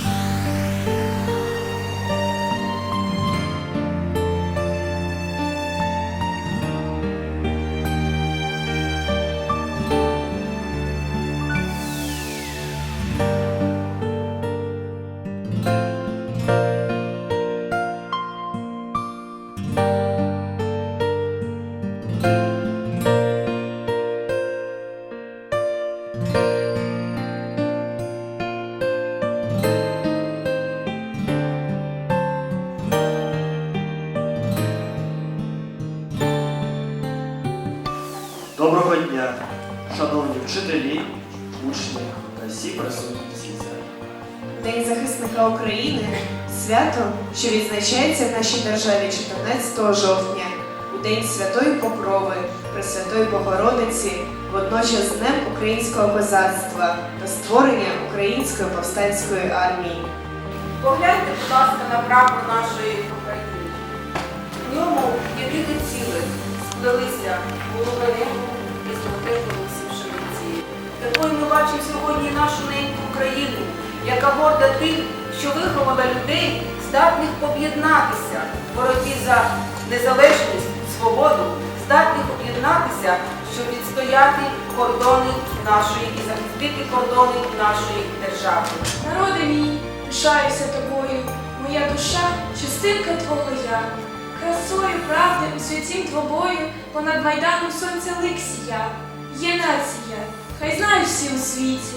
Bye. Всі присутні в цій залі. День захисника України свято, що відзначається в нашій державі 14 жовтня, у День Святої Покрови, Пресвятої Богородиці, водночас з Днем українського козацтва та створення української повстанської армії. Погляньте, будь ласка, на прапор нашої України. В ньому єдине ціле сплелися небо і пшениці. Такою ми бачимо сьогодні нашу неньку Україну, яка горда тим, що виховала людей, здатних об'єднатися в боротьбі за незалежність, свободу, здатних об'єднатися, щоб відстояти кордони нашої і захистити кордони нашої держави. Народи мій, пишаюся тобою, моя душа, частинка твого я. Красою правди у святім твобою понад майданом сонця лик сія. Є нація, хай знають всі у світі.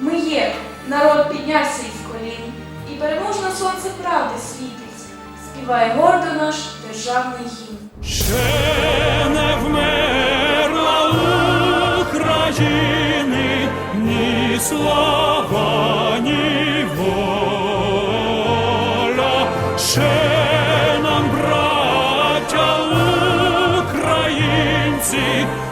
Ми є, народ піднявся із колін, і переможно сонце правди світить. Співає гордо наш державний гімн. Ще не вмерла України ні слава, ні воля. Ще нам, браття українці,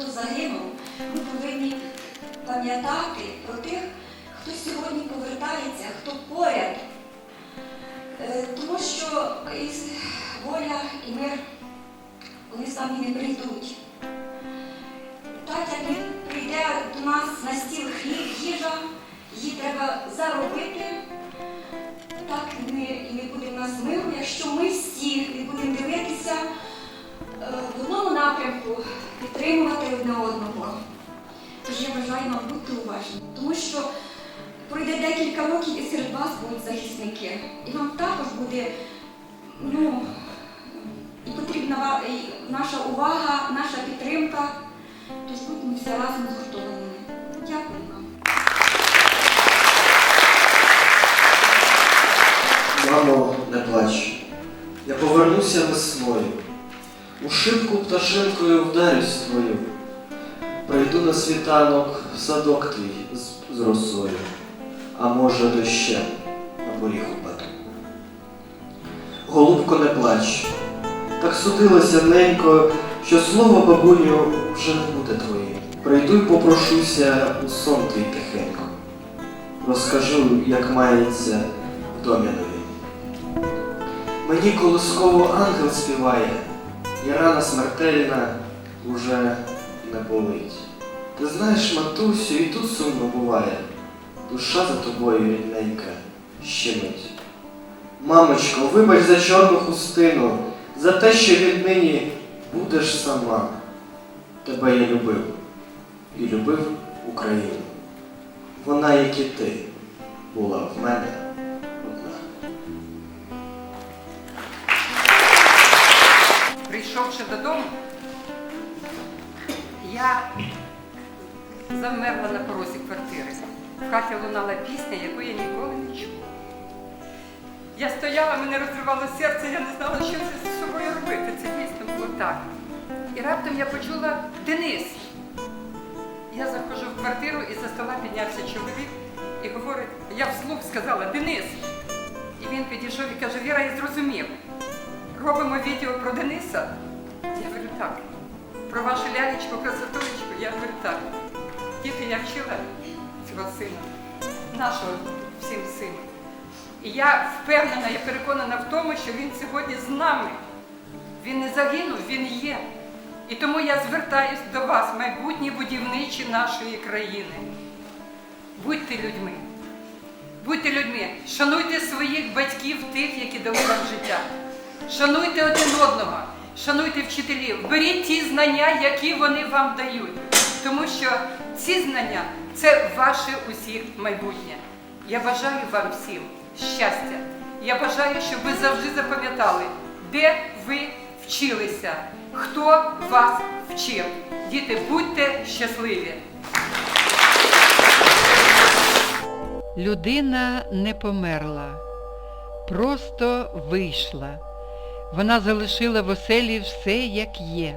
хто загинув, ми повинні пам'ятати про тих, хто сьогодні повертається, хто поряд. Е, Тому що із воля і мир вони самі не прийдуть. Так як він прийде до нас на стіл хліб, їжа, її треба заробити. Так і не буде в нас миру, якщо ми всі не будемо дивитися в одному напрямку, підтримувати одне одного. Тож я бажаю вам бути уважні, тому що пройде декілька років і серед вас будуть захисники. І вам також буде ну, і потрібна і наша увага, наша підтримка. Тож будемо всі разом згуртованими. Дякую вам. Мамо, не плач. Я повернуся весною. У шибку пташинкою вдарюсь твою. Прийду на світанок в садок твій з, з росою, а може дощем на поріг упаду. Голубко, не плач. Так судилося ненько, що слово бабуню вже не буде твоїм. Прийду й попрошуся у сон твій тихенько. Розкажу, як мається в домі нові. Мені колосково ангел співає, і рана смертельна уже не болить. Ти знаєш, матусю, і тут сумно буває, душа за тобою рідненька щемить. Мамочко, вибач за чорну хустину, за те, що віднині будеш сама. Тебе я любив і любив Україну. Вона, як і ти, була в мене прийшовши додому, я замерла на порозі квартири. В хаті лунала пісня, яку я ніколи не чула. Я стояла, мене розривало серце, я не знала, що це з собою робити. Це дійсно було так. І раптом я почула Денис. Я заходжу в квартиру і за стола піднявся чоловік і говорить, я вслух сказала Денис. І він підійшов і каже, Віра, я зрозумів. Робимо відео про Дениса. Так. Про вашу лялечку, красотулечку, я говорю, так. Діти, я вчила цього сина, нашого всім сину. І я впевнена, я переконана в тому, що він сьогодні з нами. Він не загинув, він є. І тому я звертаюсь до вас, майбутні будівничі нашої країни. Будьте людьми. Будьте людьми, шануйте своїх батьків, тих, які дали вам життя. Шануйте один одного, шануйте вчителів, беріть ті знання, які вони вам дають. Тому що ці знання це ваше усіх майбутнє. Я бажаю вам всім щастя. Я бажаю, щоб ви завжди запам'ятали, де ви вчилися, хто вас вчив. Діти, будьте щасливі! Людина не померла, просто вийшла. Вона залишила в оселі все, як є.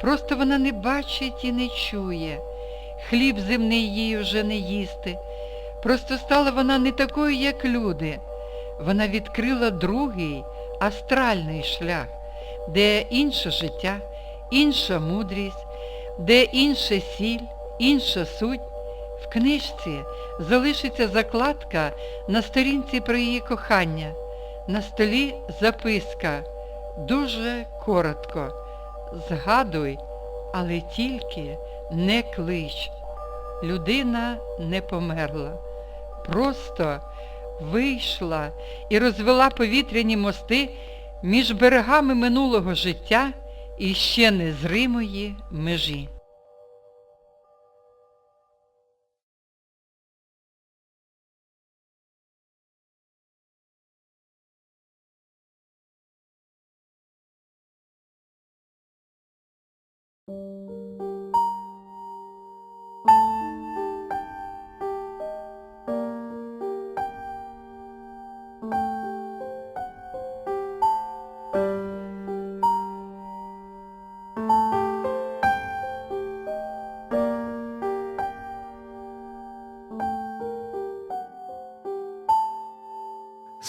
Просто вона не бачить і не чує. Хліб земний їй вже не їсти. Просто стала вона не такою, як люди. Вона відкрила другий астральний шлях, де інше життя, інша мудрість, де інша сіль, інша суть. В книжці залишиться закладка на сторінці про її кохання. На столі записка. Дуже коротко. Згадуй, але тільки не клич. Людина не померла. Просто вийшла і розвела повітряні мости між берегами минулого життя і ще незримої межі.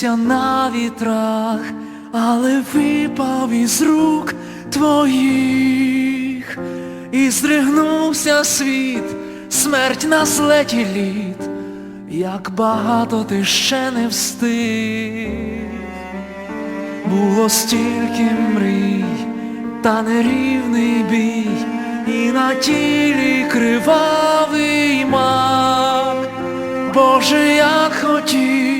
Вився на вітрах, але випав із рук твоїх, і здригнувся світ, смерть на злеті літ, як багато ти ще не встиг. Було стільки мрій, та нерівний бій, і на тілі кривавий мак. Боже, як хотів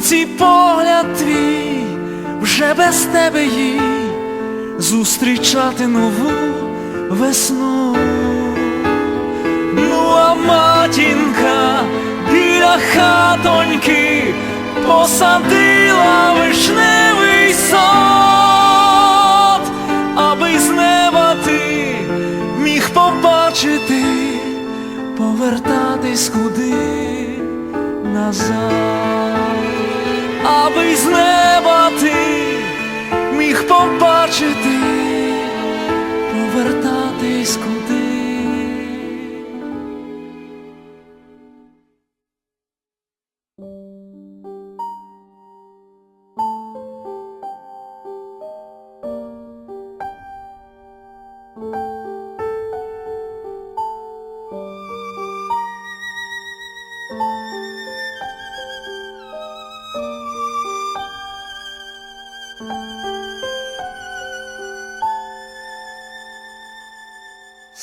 В погляд твій, вже без тебе їй зустрічати нову весну. Ну а матінка біля хатоньки посадила вишневий сад, аби з неба ти міг побачити, повертатись куди назад, побачити,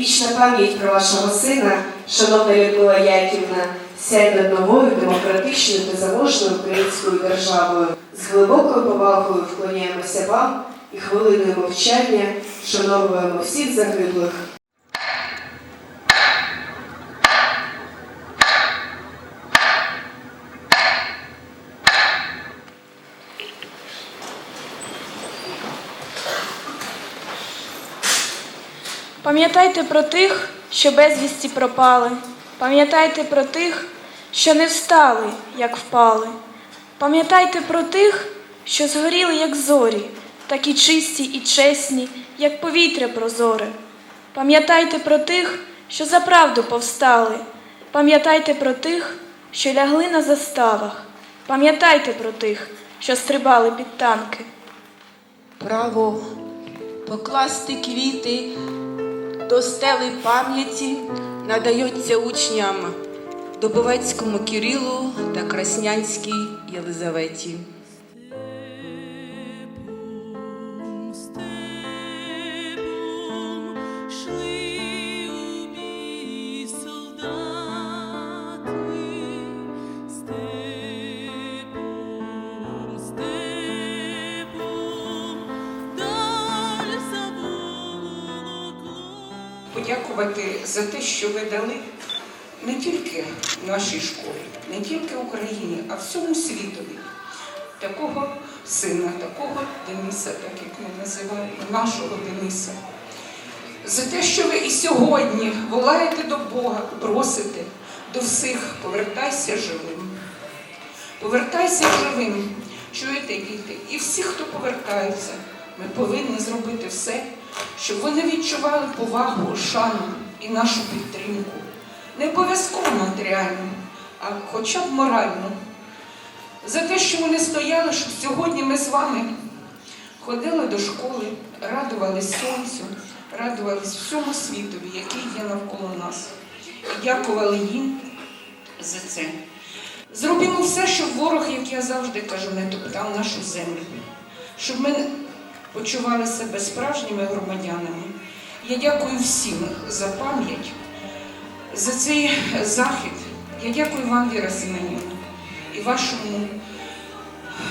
Вічна пам'ять про вашого сина, шановна Людмила Яківна, над новою демократичною та заможною українською державою. З глибокою повагою вклоняємося вам і хвилиною мовчання шановуємо всіх загиблих. Пам'ятайте про тих, що безвісті пропали. Пам'ятайте про тих, що не встали, як впали. Пам'ятайте про тих, що згоріли, як зорі, такі чисті і чесні, як повітря прозоре. Пам'ятайте про тих, що за правду повстали. Пам'ятайте про тих, що лягли на заставах. Пам'ятайте про тих, що стрибали під танки. право покласти квіти до стели пам'яті надається учням Добовецькому Кирилу та Краснянській Єлизаветі. Подякувати за те, що ви дали не тільки нашій школі, не тільки Україні, а всьому світові. Такого сина, такого Дениса, так як ми називаємо, нашого Дениса. За те, що ви і сьогодні волаєте до Бога, просите до всіх, повертайся живим. Повертайся живим. Чуєте, діти? І всі, хто повертаються, ми повинні зробити все, щоб вони відчували повагу, шану і нашу підтримку. Не обов'язково матеріальну, а хоча б моральну. За те, що вони стояли, щоб сьогодні ми з вами ходили до школи, радувались сонцю, радувались всьому світові, який є навколо нас. І дякували їм за це. Зробимо все, щоб ворог, як я завжди кажу, не топтав нашу землю, щоб ми почували себе справжніми громадянами. Я дякую всім за пам'ять, за цей захід. Я дякую вам, Віра Семенівна, і вашому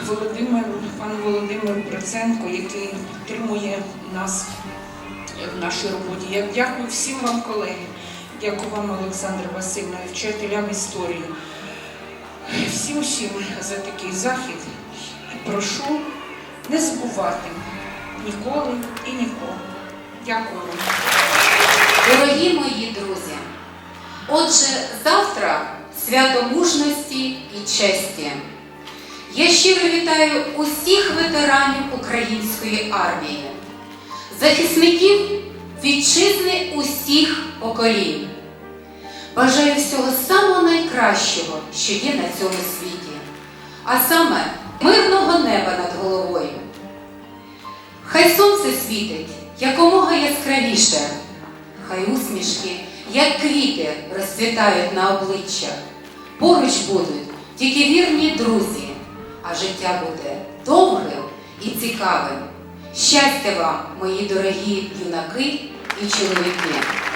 Володимиру, пану Володимиру Проценко, який підтримує нас в нашій роботі. Я дякую всім вам, колеги. Дякую вам, Олександра Васильівна, вчителям історії. Всім всім за такий захід. І прошу не забувати ніколи і ніколи. Дякую вам. Дорогі мої друзі, отже, завтра свято мужності і честі. Я щиро вітаю усіх ветеранів української армії, захисників вітчизни усіх поколінь. Бажаю всього самого найкращого, що є на цьому світі, а саме мирного неба над головою. Хай сонце світить якомога яскравіше, хай усмішки, як квіти, розцвітають на обличчях. Поруч будуть тільки вірні друзі, а життя буде довгим і цікавим. Щастя вам, мої дорогі юнаки і чоловіки!